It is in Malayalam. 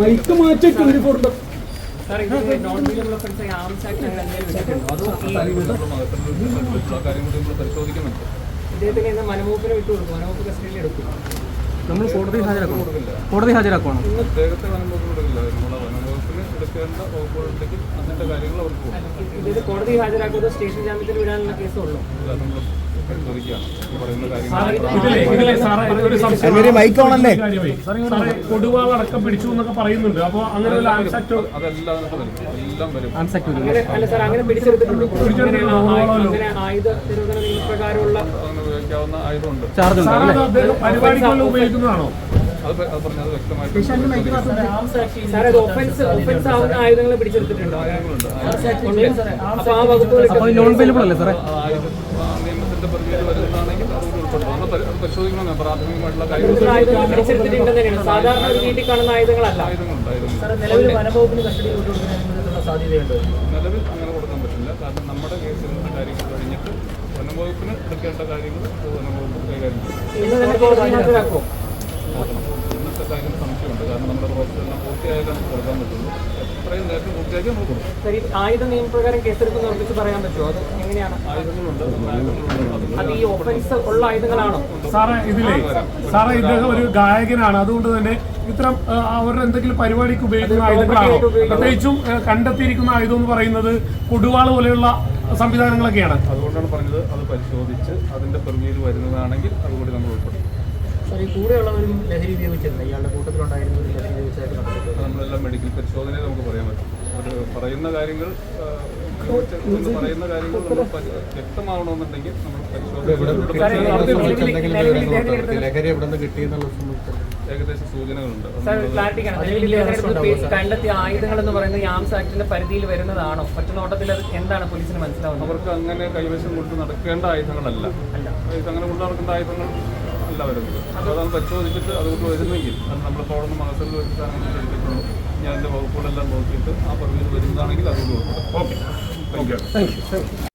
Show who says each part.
Speaker 1: മൈക്ക് മാറ്റി ട്വന്റി ഫോറിന്റെ
Speaker 2: സാർ ഇത് non legal offence arms act അങ്ങനെ എന്തെങ്കിലും വെച്ചിട്ടുണ്ടോ അതോ ഈ
Speaker 3: പരിശോധിക്കുന്നുണ്ട്
Speaker 2: ഇദ്ദേഹത്തിന് ഇന്ന് മനമൂപ്പിന് വിട്ടു കൊടുക്കും. മനമൂപ്പ് കസ്റ്റഡിയിൽ എടുക്കും.
Speaker 4: നമ്മൾ കോടതി ഹാജരാക്കണം. കോടതി ഹാജരാക്കണം
Speaker 3: അദ്ദേഹത്തെ
Speaker 2: കോടതി ഹാജരാക്കുന്നത് സ്റ്റേഷൻ ജാമ്യത്തിൽ വിടാനുള്ള കേസുള്ളൂ.
Speaker 5: കൊടുവാൾ അടക്കം പിടിച്ചു എന്നൊക്കെ പറയുന്നുണ്ട് അപ്പൊ അങ്ങനെ ഒരു പരിപാടികളിൽ ഉപയോഗിക്കുന്നതാണോ
Speaker 2: ആയുധങ്ങൾ പിടിച്ചെടുത്തിട്ടുണ്ടോ
Speaker 4: നോൺ വെയിലബിൾ അല്ലേ സാറേ
Speaker 3: നിയമത്തിന്റെ പരിധിയിൽ വരുന്നതാണെങ്കിൽ അത് ഉൾപ്പെടും അത് പരിശോധിക്കണം. പ്രാഥമികമായിട്ടുള്ള കാര്യങ്ങൾ
Speaker 2: സാധാരണ വീട്ടിൽ കാണുന്ന ആയുധങ്ങളല്ല. നിലവിൽ
Speaker 3: അങ്ങനെ കൊടുക്കാൻ പറ്റില്ല. കാരണം നമ്മുടെ കേസിൽ നിന്ന് കാര്യങ്ങൾ കഴിഞ്ഞിട്ട് വനംവകുപ്പിന് എടുക്കേണ്ട കാര്യങ്ങൾ വനംവകുപ്പ് കൈകാര്യം ചെയ്യും. കാര്യം സംശയമുണ്ട്. കാരണം നമ്മുടെ പ്രോസസ് എല്ലാം പൂർത്തിയായാലും നമുക്ക് കൊടുക്കാൻ പറ്റുള്ളൂ. എത്രയും നേരത്തെ പൂർത്തിയാക്കി നമ്മൾ കൊടുക്കും.
Speaker 2: ആയുധ നിയമപ്രകാരം കേസെടുക്കുന്ന ഉറപ്പിച്ച് പറയാൻ പറ്റുമോ? അത് എങ്ങനെയാണ്?
Speaker 3: ആയുധങ്ങളുണ്ട്.
Speaker 2: അത് ഈ ഓഫൻസ് ഉള്ള ആയുധങ്ങളാണോ?
Speaker 5: സാറേ ഇതിലെ സാറേ ഇദ്ദേഹം ഒരു ഗായകനാണ്. അതുകൊണ്ട് തന്നെ ഇത്തരം അവരുടെ എന്തെങ്കിലും പരിപാടിക്ക് ഉപയോഗിക്കുന്ന ആയുധങ്ങളാണോ? പ്രത്യേകിച്ചും കണ്ടെത്തിയിരിക്കുന്ന ആയുധം എന്ന് പറയുന്നത് കൊടുവാൾ പോലെയുള്ള സംവിധാനങ്ങളൊക്കെയാണ്.
Speaker 3: അതുകൊണ്ടാണ് പറഞ്ഞത് അത് പരിശോധിച്ച് അതിന്റെ പെർമിയിൽ വരുന്നതാണെങ്കിൽ അതുകൂടി നമ്മൾ ഉൾപ്പെടും
Speaker 2: സാർ ഈ കൂടെയുള്ളവരും ലഹരി ഉപയോഗിച്ചിട്ടുണ്ട്. ഇയാളുടെ കൂട്ടത്തിലുണ്ടായിരുന്നു ലഹരി ഉപയോഗിച്ചായിട്ട്
Speaker 3: നമ്മളെല്ലാം മെഡിക്കൽ പരിശോധനയിൽ നമുക്ക് പറയാൻ പറ്റും. പറയുന്ന കാര്യങ്ങൾ പറയുന്ന കാര്യങ്ങൾ നമ്മൾ വ്യക്തമാവണമെന്നുണ്ടെങ്കിൽ ഏകദേശം സൂചനകളുണ്ട്.
Speaker 2: കണ്ടെത്തിയ ആയുധങ്ങൾ എന്ന് പറയുന്നത് യാംസ് ആംസ് ആക്ടിന്റെ പരിധിയിൽ വരുന്നതാണോ? മറ്റു നോട്ടത്തിൽ അത് എന്താണ് പോലീസിന് മനസ്സിലാവുന്നത്?
Speaker 3: അവർക്ക് അങ്ങനെ കൈവശം കൊണ്ട് നടക്കേണ്ട ആയുധങ്ങളല്ല. അങ്ങനെ കൊണ്ട് നടക്കേണ്ട ആയുധങ്ങൾ അല്ല വരുന്നത് അപ്പോൾ അത് പരിശോധിച്ചിട്ട് അതുകൊണ്ട് വരുന്നെങ്കിൽ അത് നമ്മൾ കോടതി മാസത്തിൽ വെച്ച് ചെയ്തിട്ടുള്ളൂ ഞാൻ എന്റെ വകുപ്പുകളെല്ലാം നോക്കിയിട്ട് ആ പറഞ്ഞത് വരുന്നതാണെങ്കിൽ അതുകൊണ്ട്
Speaker 5: ഓക്കെ. ഓക്കെ.